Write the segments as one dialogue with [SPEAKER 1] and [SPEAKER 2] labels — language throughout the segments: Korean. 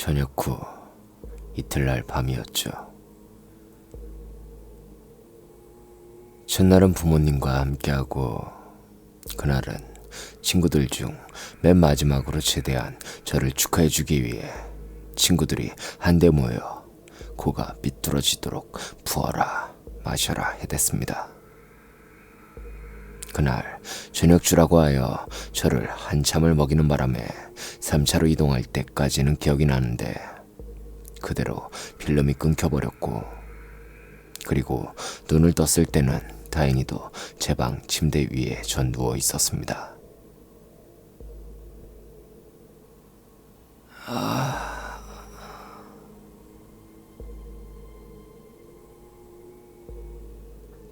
[SPEAKER 1] 저녁 후 이틀날 밤이었죠. 첫날은 부모님과 함께하고 그날은 친구들 중 맨 마지막으로 제대한 저를 축하해주기 위해 친구들이 한데 모여 코가 삐뚤어지도록 부어라 마셔라 해댔습니다. 그날 저녁주라고 하여 저를 한참을 먹이는 바람에 3차로 이동할 때까지는 기억이 나는데 그대로 필름이 끊겨버렸고 그리고 눈을 떴을 때는 다행히도 제 방 침대 위에 전 누워 있었습니다.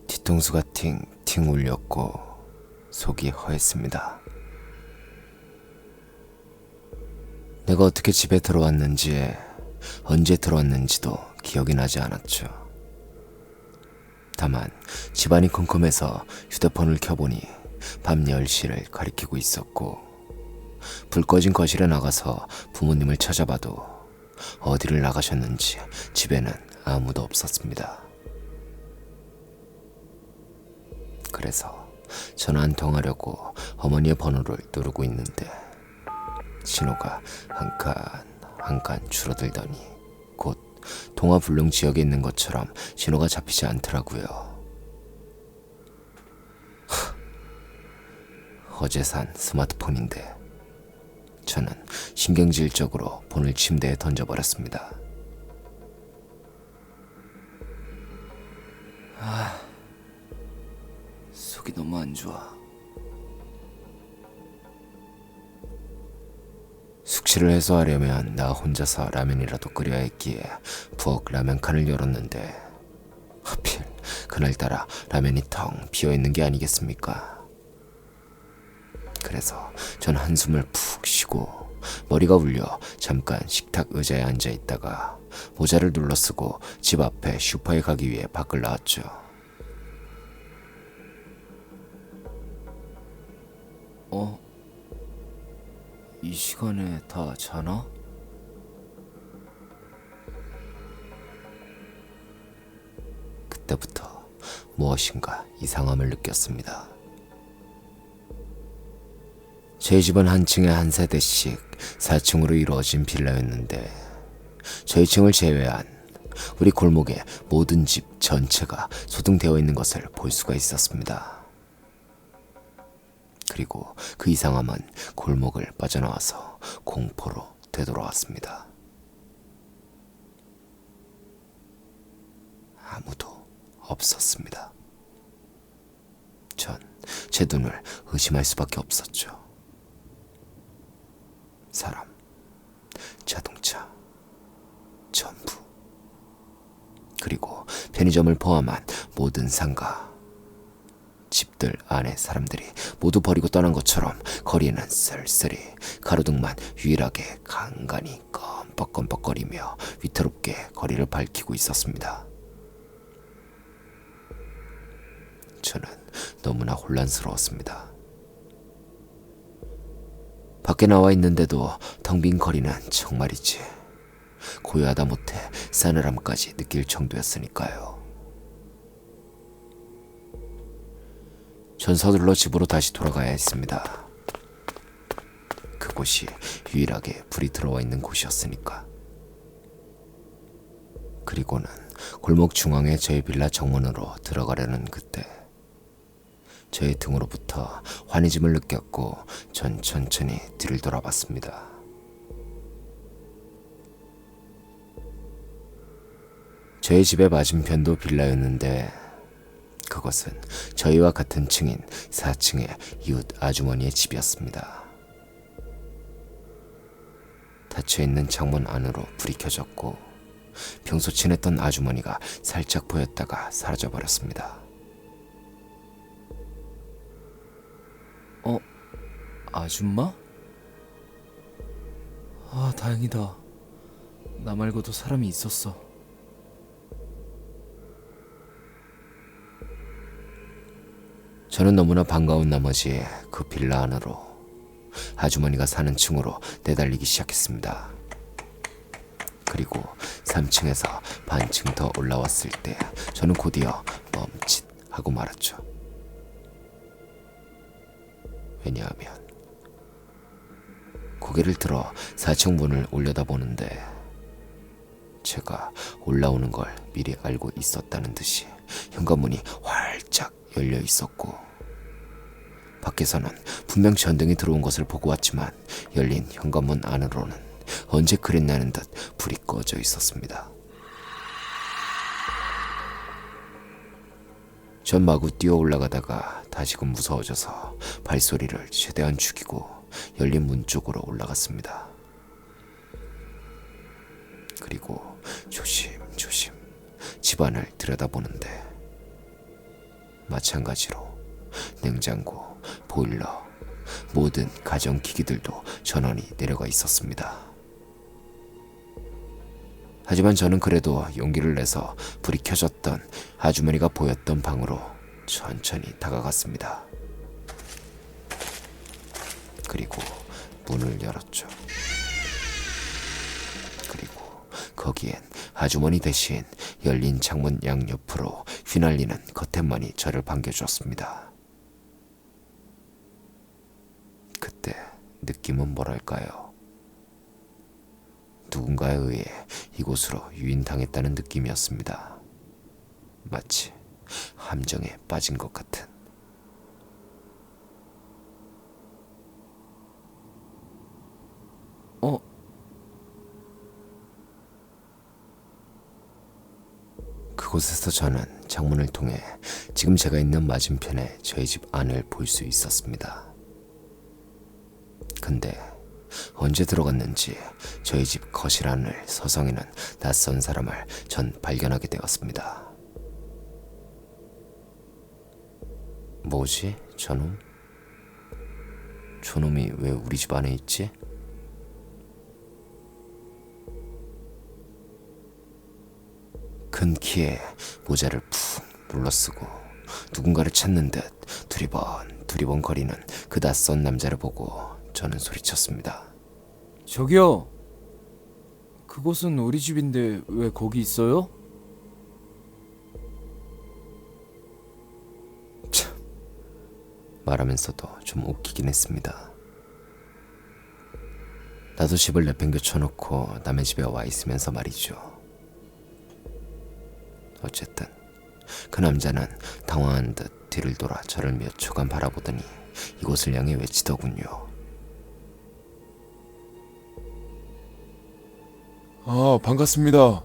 [SPEAKER 1] 뒤통수가 팅팅 울렸고 속이 허했습니다. 내가 어떻게 집에 들어왔는지 언제 들어왔는지도 기억이 나지 않았죠. 다만 집안이 컴컴해서 휴대폰을 켜보니 밤 10시를 가리키고 있었고 불 꺼진 거실에 나가서 부모님을 찾아봐도 어디를 나가셨는지 집에는 아무도 없었습니다. 그래서 전화 한 통 하려고 어머니의 번호를 누르고 있는데 신호가 한 칸 한 칸 줄어들더니 곧 동화 불능 지역에 있는 것처럼 신호가 잡히지 않더라고요. 하, 어제 산 스마트폰인데 저는 신경질적으로 폰을 침대에 던져버렸습니다. 좋아. 숙취를 해소하려면 나 혼자서 라면이라도 끓여야 했기에 부엌 라면 칸을 열었는데 하필 그날따라 라면이 텅 비어 있는 게 아니겠습니까? 그래서 전 한숨을 푹 쉬고 머리가 울려 잠깐 식탁 의자에 앉아 있다가 모자를 눌러 쓰고 집 앞에 슈퍼에 가기 위해 밖을 나왔죠. 이 시간에 다 자나? 그때부터 무엇인가 이상함을 느꼈습니다. 저희 집은 한 층에 한 세대씩 4층으로 이루어진 빌라였는데 저희 층을 제외한 우리 골목의 모든 집 전체가 소등되어 있는 것을 볼 수가 있었습니다. 그리고 그 이상함은 골목을 빠져나와서 공포로 되돌아왔습니다. 아무도 없었습니다. 전 제 눈을 의심할 수밖에 없었죠. 사람, 자동차, 전부. 그리고 편의점을 포함한 모든 상가, 집들 안에 사람들이 모두 버리고 떠난 것처럼 거리는 쓸쓸히 가로등만 유일하게 간간히 껌뻑껌뻑거리며 위태롭게 거리를 밝히고 있었습니다. 저는 너무나 혼란스러웠습니다. 밖에 나와 있는데도 텅 빈 거리는 정말이지 고요하다 못해 싸늘함까지 느낄 정도였으니까요. 전 서둘러 집으로 다시 돌아가야 했습니다. 그곳이 유일하게 불이 들어와 있는 곳이었으니까. 그리고는 골목 중앙에 저희 빌라 정문으로 들어가려는 그때 저의 등으로부터 환희짐을 느꼈고 전 천천히 뒤를 돌아봤습니다. 저희 집의 맞은편도 빌라였는데 그것은 저희와 같은 층인 4층의 이웃 아주머니의 집이었습니다. 닫혀 있는 창문 안으로 불이 켜졌고 평소 친했던 아주머니가 살짝 보였다가 사라져 버렸습니다. 어, 아줌마? 아, 다행이다. 나 말고도 사람이 있었어. 저는 너무나 반가운 나머지 그 빌라 안으로 아주머니가 사는 층으로 내달리기 시작했습니다. 그리고 3층에서 반층 더 올라왔을 때 저는 곧이어 멈칫 하고 말았죠. 왜냐하면 고개를 들어 4층 문을 올려다보는데 제가 올라오는 걸 미리 알고 있었다는 듯이 현관문이 활짝 열려 있었고 밖에서는 분명 전등이 들어온 것을 보고 왔지만 열린 현관문 안으로는 언제 그랬나는 듯 불이 꺼져 있었습니다. 전 마구 뛰어 올라가다가 다시금 무서워져서 발소리를 최대한 죽이고 열린 문 쪽으로 올라갔습니다. 그리고 조심조심 집안을 들여다보는데 마찬가지로 냉장고, 보일러, 모든 가전기기들도 전원이 내려가 있었습니다. 하지만 저는 그래도 용기를 내서 불이 켜졌던 아주머니가 보였던 방으로 천천히 다가갔습니다. 그리고 문을 열었죠. 거기엔 아주머니 대신 열린 창문 양옆으로 휘날리는 커튼만이 저를 반겨주었습니다. 그때 느낌은 뭐랄까요? 누군가에 의해 이곳으로 유인당했다는 느낌이었습니다. 마치 함정에 빠진 것 같은. 곳에서 저는 창문을 통해 지금 제가 있는 맞은편에 저희 집 안을 볼 수 있었습니다. 근데 언제 들어갔는지 저희 집 거실 안을 서성이는 낯선 사람을 전 발견하게 되었습니다. 뭐지, 저놈? 저놈이 왜 우리 집 안에 있지? 큰 키에 모자를 푹 눌러쓰고 누군가를 찾는 듯 두리번 두리번 거리는 그 낯선 남자를 보고 저는 소리쳤습니다.
[SPEAKER 2] 저기요. 그곳은 우리 집인데 왜 거기 있어요?
[SPEAKER 1] 말하면서도 좀 웃기긴 했습니다. 나도 집을 내팽겨 쳐놓고 남의 집에 와 있으면서 말이죠. 어쨌든 그 남자는 당황한 듯 뒤를 돌아 저를 몇 초간 바라보더니 이곳을 향해 외치더군요.
[SPEAKER 3] 아, 반갑습니다.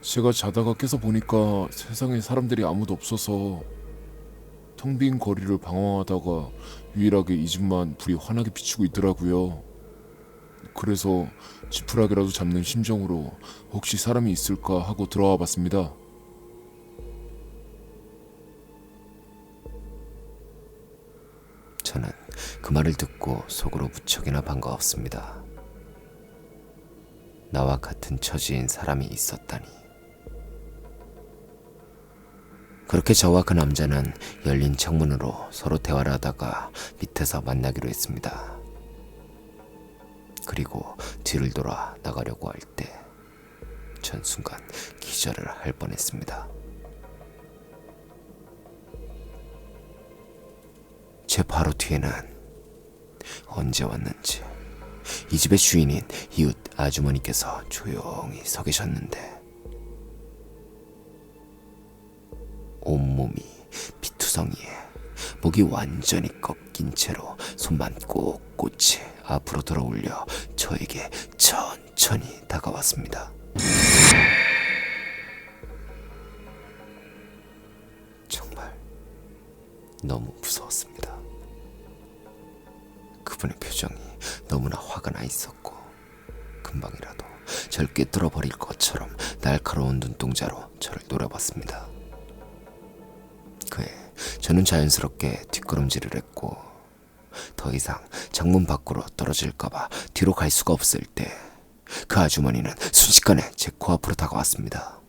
[SPEAKER 3] 제가 자다가 깨서 보니까 세상에 사람들이 아무도 없어서 텅 빈 거리를 방황하다가 유일하게 이 집만 불이 환하게 비추고 있더라고요. 그래서 지푸라기라도 잡는 심정으로 혹시 사람이 있을까 하고 들어와 봤습니다.
[SPEAKER 1] 저는 그 말을 듣고 속으로 무척이나 반가웠습니다. 나와 같은 처지인 사람이 있었다니. 그렇게 저와 그 남자는 열린 창문으로 서로 대화를 하다가 밑에서 만나기로 했습니다. 그리고 뒤를 돌아 나가려고 할 때, 전 순간 기절을 할 뻔했습니다. 제 바로 뒤에는 언제 왔는지 이 집의 주인인 이웃 아주머니께서 조용히 서 계셨는데 온몸이 피투성이에 목이 완전히 꺾인 채로 손만 꼿꼿이 앞으로 들어올려 저에게 천천히 다가왔습니다. 정말 너무 무서웠습니다. 그분의 표정이 너무나 화가 나 있었고 금방이라도 절 꿰뚫어 버릴 것처럼 날카로운 눈동자로 저를 노려봤습니다. 그에 저는 자연스럽게 뒷걸음질을 했고 더 이상 창문 밖으로 떨어질까봐 뒤로 갈 수가 없을 때 그 아주머니는 순식간에 제 코앞으로 다가왔습니다.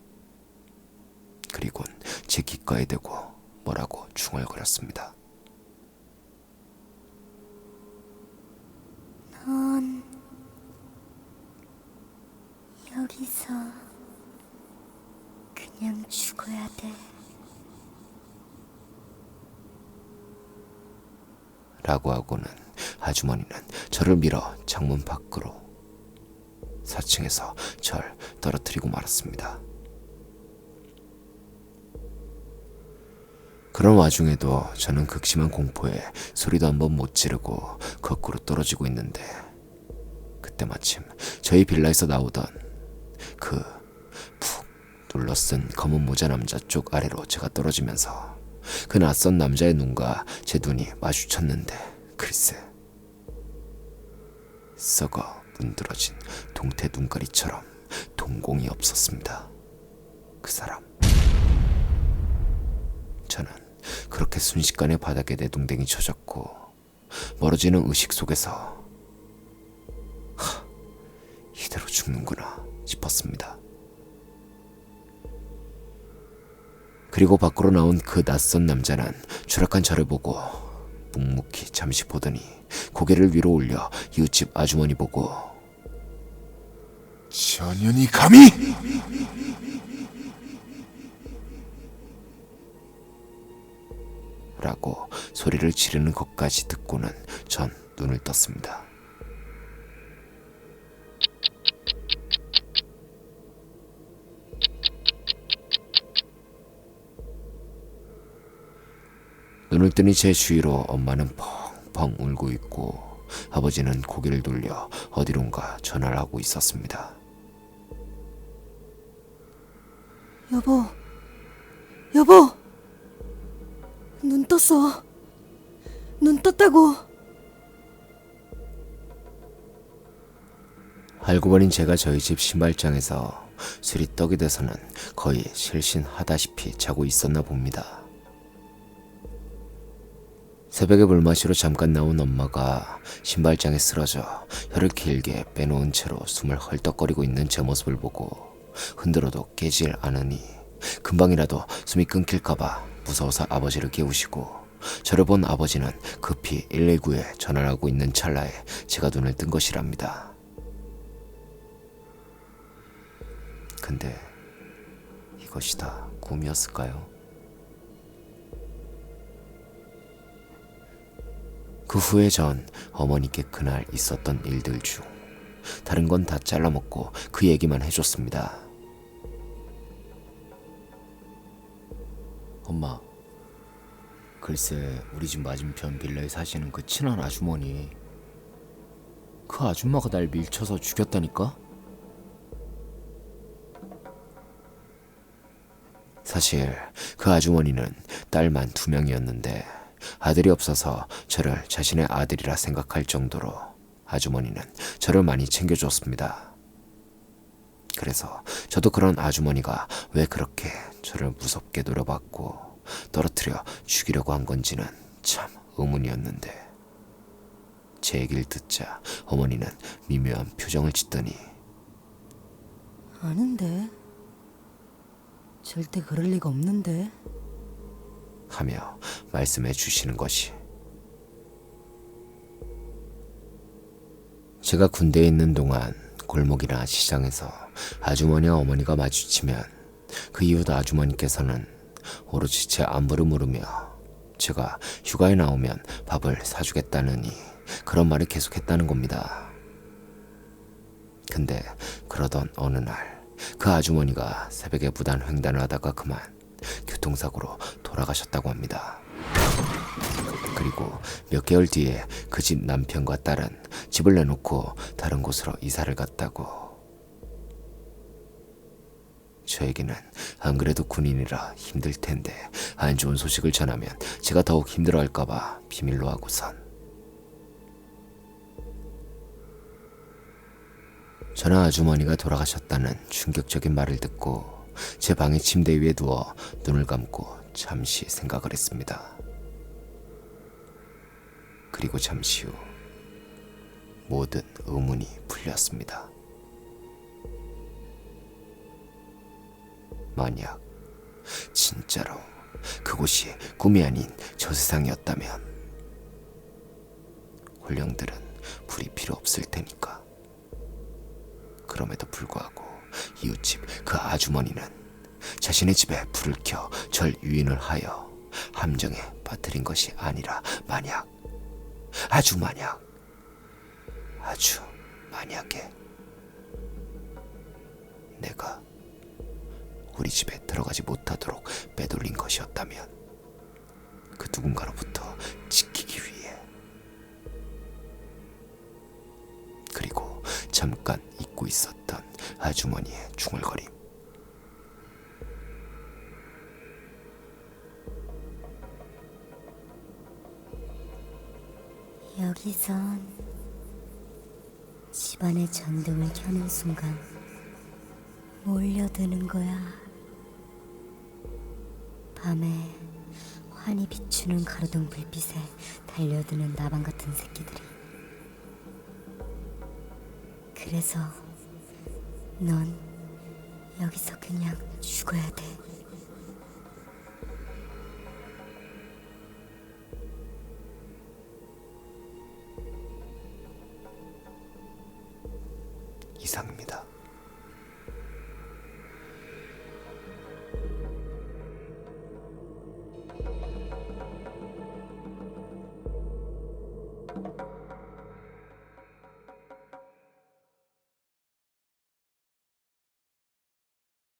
[SPEAKER 1] 그리곤 제 귓가에 대고 뭐라고 중얼거렸습니다.
[SPEAKER 4] 넌 여기서 그냥 죽어야 돼.
[SPEAKER 1] 라고 하고는 아주머니는 저를 밀어 창문 밖으로 4층에서 절 떨어뜨리고 말았습니다. 그런 와중에도 저는 극심한 공포에 소리도 한번 못 지르고 거꾸로 떨어지고 있는데 그때 마침 저희 빌라에서 나오던 그푹 둘러쓴 검은 모자 남자 쪽 아래로 제가 떨어지면서 그 낯선 남자의 눈과 제 눈이 마주쳤는데 글쎄 썩어 문드러진 동태 눈가리처럼 동공이 없었습니다. 그 사람 저는 그렇게 순식간에 바닥에 내동댕이 쳐졌고 멀어지는 의식 속에서 하, 이대로 죽는구나 싶었습니다. 그리고 밖으로 나온 그 낯선 남자는 추락한 저를 보고 묵묵히 잠시 보더니 고개를 위로 올려 이웃집 아주머니 보고
[SPEAKER 3] 전현이 감히
[SPEAKER 1] 라고 소리를 지르는 것까지 듣고는 전 눈을 떴습니다. 뜨니 제 주위로 엄마는 펑펑 울고 있고 아버지는 고개를 돌려 어디론가 전화를 하고 있었습니다.
[SPEAKER 4] 여보, 여보, 눈 떴어. 눈 떴다고.
[SPEAKER 1] 알고 보니 제가 저희 집 신발장에서 술이 떡이 돼서는 거의 실신하다시피 자고 있었나 봅니다. 새벽에 물 마시러 잠깐 나온 엄마가 신발장에 쓰러져 혀를 길게 빼놓은 채로 숨을 헐떡거리고 있는 제 모습을 보고 흔들어도 깨질 않으니 금방이라도 숨이 끊길까봐 무서워서 아버지를 깨우시고 저를 본 아버지는 급히 119에 전화를 하고 있는 찰나에 제가 눈을 뜬 것이랍니다. 근데 이것이 다 꿈이었을까요? 그 후에 전 어머니께 그날 있었던 일들 중 다른 건 다 잘라먹고 그 얘기만 해줬습니다. 엄마, 글쎄 우리 집 맞은편 빌라에 사시는 그 친한 아주머니 그 아줌마가 날 밀쳐서 죽였다니까? 사실 그 아주머니는 딸만 두 명이었는데 아들이 없어서 저를 자신의 아들이라 생각할 정도로 아주머니는 저를 많이 챙겨줬습니다. 그래서 저도 그런 아주머니가 왜 그렇게 저를 무섭게 노려봤고 떨어뜨려 죽이려고 한 건지는 참 의문이었는데 제 얘기를 듣자 어머니는 미묘한 표정을 짓더니
[SPEAKER 4] 아는데. 절대 그럴 리가 없는데.
[SPEAKER 1] 하며 말씀해 주시는 것이 제가 군대에 있는 동안 골목이나 시장에서 아주머니와 어머니가 마주치면 그 이웃 아주머니께서는 오로지 제 안부를 물으며 제가 휴가에 나오면 밥을 사주겠다느니 그런 말을 계속했다는 겁니다. 근데 그러던 어느 날 그 아주머니가 새벽에 무단 횡단을 하다가 그만 교통사고로 돌아가셨다고 합니다. 그리고 몇 개월 뒤에 그 집 남편과 딸은 집을 내놓고 다른 곳으로 이사를 갔다고. 저에게는 안 그래도 군인이라 힘들 텐데 안 좋은 소식을 전하면 제가 더욱 힘들어할까봐 비밀로 하고선. 저는 아주머니가 돌아가셨다는 충격적인 말을 듣고 제 방의 침대 위에 누워 눈을 감고 잠시 생각을 했습니다. 그리고 잠시 후 모든 의문이 풀렸습니다. 만약 진짜로 그곳이 꿈이 아닌 저 세상이었다면 홀령들은 불이 필요 없을 테니까. 그럼에도 불구하고 이웃집 그 아주머니는 자신의 집에 불을 켜 절 유인을 하여 함정에 빠뜨린 것이 아니라 만약 아주 만약, 아주 만약에 내가 우리 집에 들어가지 못하도록 빼돌린 것이었다면 그 누군가로부터 지키기 위해 그리고 잠깐 잊고 있었던 아주머니의 중얼거림
[SPEAKER 5] 여기선 집안의 전등을 켜는 순간 몰려드는 거야. 밤에 환히 비추는 가로등 불빛에 달려드는 나방 같은 새끼들이. 그래서 넌 여기서 그냥 죽어야 돼.